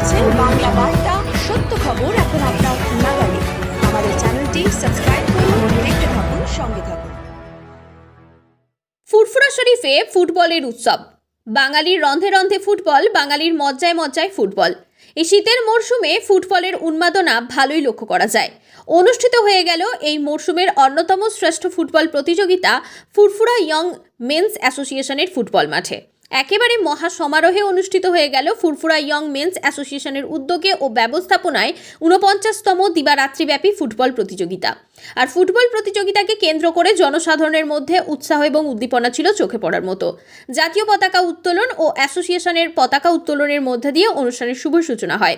দেখছেন বাংলা বার্তা, সত্য খবর এখন আপনার নাগালে। আমাদের চ্যানেলটি সাবস্ক্রাইব করুন, দেখতে থাকুন, সঙ্গে থাকুন। ফুরফুরা শরীফে ফুটবলের উৎসব। বাঙালির রন্ধে রন্ধে ফুটবল, বাঙালির মজ্জায় মজ্জায় ফুটবল। এই শীতের মরশুমে ফুটবলের উন্মাদনা ভালোই লক্ষ্য করা যায়। অনুষ্ঠিত হয়ে গেল এই মরশুমের অন্যতম শ্রেষ্ঠ ফুটবল প্রতিযোগিতা ফুরফুরা ইয়ং মেন্স অ্যাসোসিয়েশনের ফুটবল মাঠে। একেবারে মহা সমারোহে অনুষ্ঠিত হয়ে গেল ফুরফুরা ইয়ং মেন্স অ্যাসোসিয়েশনের উদ্যোগে ও ব্যবস্থাপনায় ঊনপঞ্চাশতম দিবারাত্রিব্যাপী ফুটবল প্রতিযোগিতা। আর ফুটবল প্রতিযোগিতাকে কেন্দ্র করে জনসাধারণের মধ্যে উৎসাহ এবং উদ্দীপনা ছিল চোখে পড়ার মতো। জাতীয় পতাকা উত্তোলন ও অ্যাসোসিয়েশনের পতাকা উত্তোলনের মধ্যে দিয়ে অনুষ্ঠানের শুভ সূচনা হয়।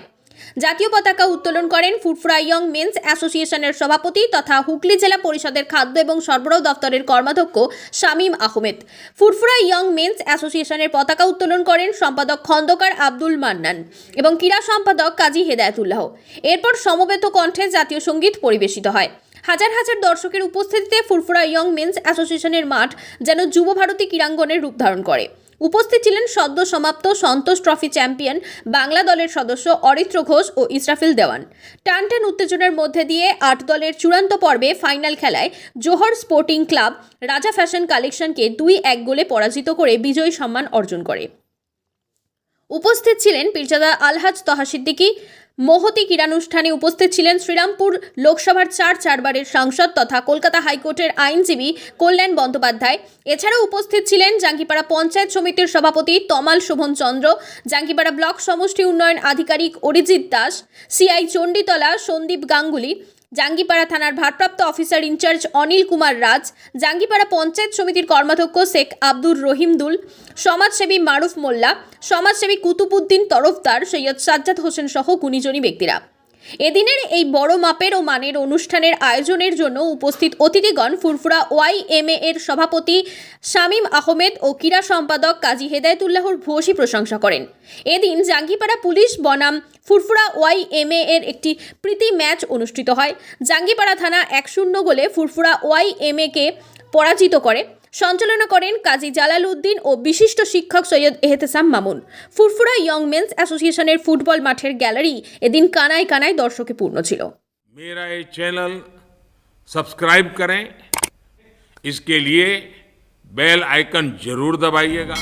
জাতীয় পতাকা উত্তোলন করেন ফুটফুরা ইয়ং মেন্স অ্যাসোসিয়েশনের সভাপতি তথা হুগলি জেলা পরিষদের খাদ্য এবং সরবরাহ দপ্তরের কর্মাধ্যক্ষ শামীম আহমেদ। ফুটফুরা ইয়ং মেন্স অ্যাসোসিয়েশনের পতাকা উত্তোলন করেন সম্পাদক খন্দকার আব্দুল মান্নান এবং ক্রীড়া সম্পাদক কাজী হেদায়তুল্লাহ। এরপর সমবেত কণ্ঠে জাতীয় সংগীত পরিবেশিত হয়। হাজার হাজার দর্শকের উপস্থিতিতে ফুরফুরা ইয়ং মেন্স অ্যাসোসিয়েশনের মাঠ যেন যুব ভারতী ক্রীড়াঙ্গনের রূপ ধারণ করে। উপস্থিত ছিলেন সদ্য সমাপ্ত সন্তোষ ট্রফি চ্যাম্পিয়ন বাংলা দলের সদস্য অরিত্র ঘোষ ও ইসরাফিল দেওয়ান। টানটান উত্তেজনার মধ্যে দিয়ে আট দলের চূড়ান্ত পর্বে ফাইনাল খেলায় Johar sporting club Raja fashion কালেকশনকে দুই এক গোলে পরাজিত করে বিজয়ী সম্মান অর্জন করে। উপস্থিত ছিলেন পীরজাদা আলহাজ তহা সিদ্দিকী মহতি ক্রীড়ানুষ্ঠানে উপস্থিত ছিলেন শ্রীরামপুর লোকসভার চার চারবারের সাংসদ তথা কলকাতা হাইকোর্টের আইনজীবী কল্যাণ বন্দ্যোপাধ্যায়। এছাড়াও উপস্থিত ছিলেন জাঙ্গিপাড়া পঞ্চায়েত সমিতির সভাপতি তমাল শোভন চন্দ্র, জাঙ্গিপাড়া ব্লক সমষ্টি উন্নয়ন আধিকারিক অরিজিৎ দাস, সিআই চণ্ডীতলা সন্দীপ গাঙ্গুলি জাঙ্গিপাড়া থানার ভারপ্রাপ্ত officer in charge Anil Kumar Raj, Jangipara panchayat সমিতির কর্মাধ্যক্ষ শেখ আব্দুর রহিমদুল সমাজসেবী মারুফ মোল্লা, সমাজসেবী কুতুবুদ্দিন তরফদার সৈয়দ সাজ্জাদ হোসেন সহ গুণীজনী ব্যক্তিরা। এদিনের এই বড় মাপের ও মানের অনুষ্ঠানের আয়োজনের জন্য উপস্থিত অতিথিগণ ফুরফুরা ওয়াই এম এর সভাপতি শামীম আহমেদ ও ক্রীড়া সম্পাদক কাজী হেদায়তুল্লাহর ভূয়সী প্রশংসা করেন। এদিন জাঙ্গিপাড়া পুলিশ বনাম ফুরফুরা ওয়াই এম এর একটি প্রীতি ম্যাচ অনুষ্ঠিত হয়। জাঙ্গিপাড়া থানা এক শূন্য গোলে ফুরফুরা ওয়াই এম কে পরাজিত করে। সঞ্চালনা করেন কাজী জালাল উদ্দিন ও বিশিষ্ট শিক্ষক সৈয়দ এহতেসাম মামুন ফুরফুরা ইয়ং মেন্স অ্যাসোসিয়েশনের ফুটবল মাঠের গ্যালারি এদিন কানায় কানায় দর্শকে পূর্ণ ছিল मेरा ये चैनल सब्सक्राइब करें इसके लिए बेल आइकन जरूर दबाइएगा